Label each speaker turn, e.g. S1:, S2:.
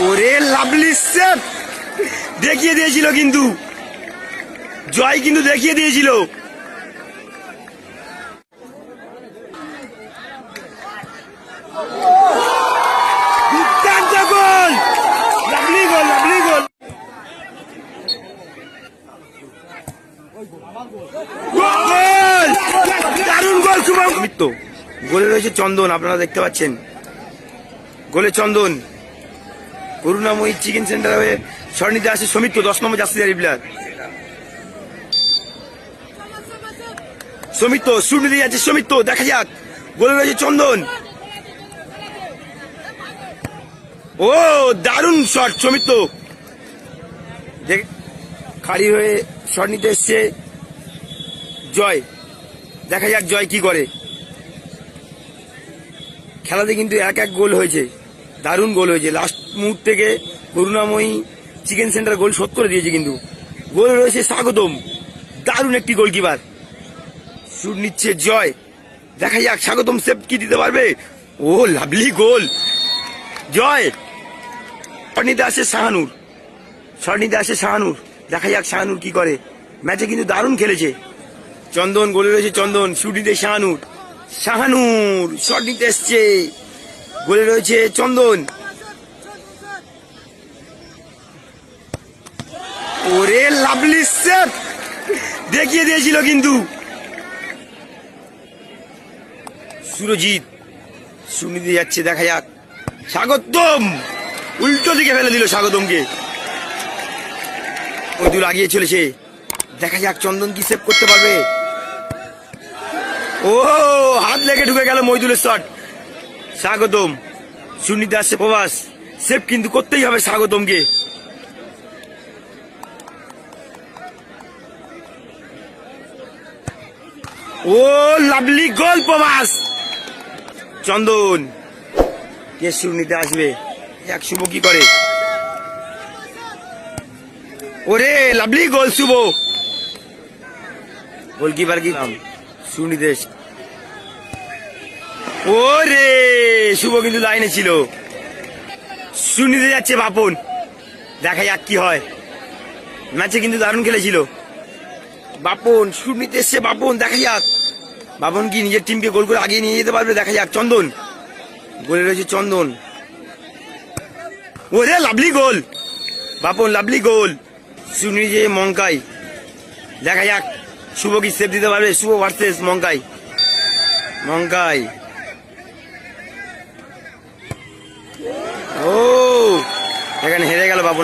S1: ওরে lovely safe. দেখিয়ে দিয়েছিল কিন্তু। জয় কিন্তু দেখিয়ে দিয়েছিল। দারুণ গোল গোলে রয়েছে চন্দন, আপনারা দেখতে পাচ্ছেন। গোলে চন্দন। করুণাময়ী চিকেন সেন্টার হয়ে স্বর্ণিতে আসে সমিত্র, দশ নম্বর জাস্তিদারি প্লেয়ার। সমিত্র দিয়ে যাচ্ছে সমিত্র, দেখা যাক। গোলে রয়েছে চন্দন। ও, দারুণ শট সমিত্র। খালি হয়ে শট নিতে এসছে জয়। দেখা যাক জয় কি করে। খেলাতে কিন্তু এক এক গোল হয়েছে। দারুণ গোল হয়েছে। লাস্ট মুহূর্ত থেকে করুণাময়ী চিকেন সেন্টার গোল শোধ করে দিয়েছে কিন্তু। গোল রয়েছে স্বাগতম। দারুণ একটি গোলকিপার শুট নিচ্ছে জয়। দেখা যাক স্বাগতম সেভ কি দিতে পারবে। ও লাভলি গোল জয়। স্বর্ণিতে আসে শাহানুর। স্বর্ণিতে আসে শাহানুর। দেখা যাক শাহানুর কি করে। ম্যাচে কিন্তু দারুণ খেলেছে। চন্দন, গোলে রয়েছে চন্দন। শুটিতে শাহানুর। শাহানুর শট নিতে এসছে। গোলে রয়েছে চন্দন। ওরে লাভলি সেফ দেখিয়ে দিয়েছিল কিন্তু। সুরজিৎ, সুনিতে যাচ্ছে, দেখা যাক। স্বাগতম! উল্টো দিকে ফেলে দিল স্বাগতমকে। মজুর আগিয়ে চলেছে। দেখা যাক চন্দন কি সেভ করতে পারবে। ও, হাত লেগে ঢুকে গেল মইদুলের শট স্বাগতম। সুনীতে আসছে প্রবাস। সেভ কিন্তু করতেই হবে স্বাগতমকে। ও, লাভলি গোল প্রবাস। চন্দন। কে সুনীতে আসবে? এক শুভ কি করে? ওরে, লাভলি গোল, শুভ। গোলকিপার কি? সুনিদেশ ওরে শুভ কিন্তু লাইনে ছিল। সুনিতে যাচ্ছে বাপন। দেখা যাক কি হয়। ম্যাচে কিন্তু দারুণ খেলেছিল। বাপন, সুনিতে এসছে বাপন, দেখা যাক। বাপন কি নিজের টিমকে গোল করে আগিয়ে নিয়ে যেতে পারবে? দেখা যাক। চন্দন। গোলে রয়েছে চন্দন। ওরে lovely goal. Bapan, lovely goal. সুনি যে মঙ্কাই দেখা যাক। শুভ কি সেভ দিতে পারবে? শুভ ভার্সেস মঙ্কাই মঙ্কাই ও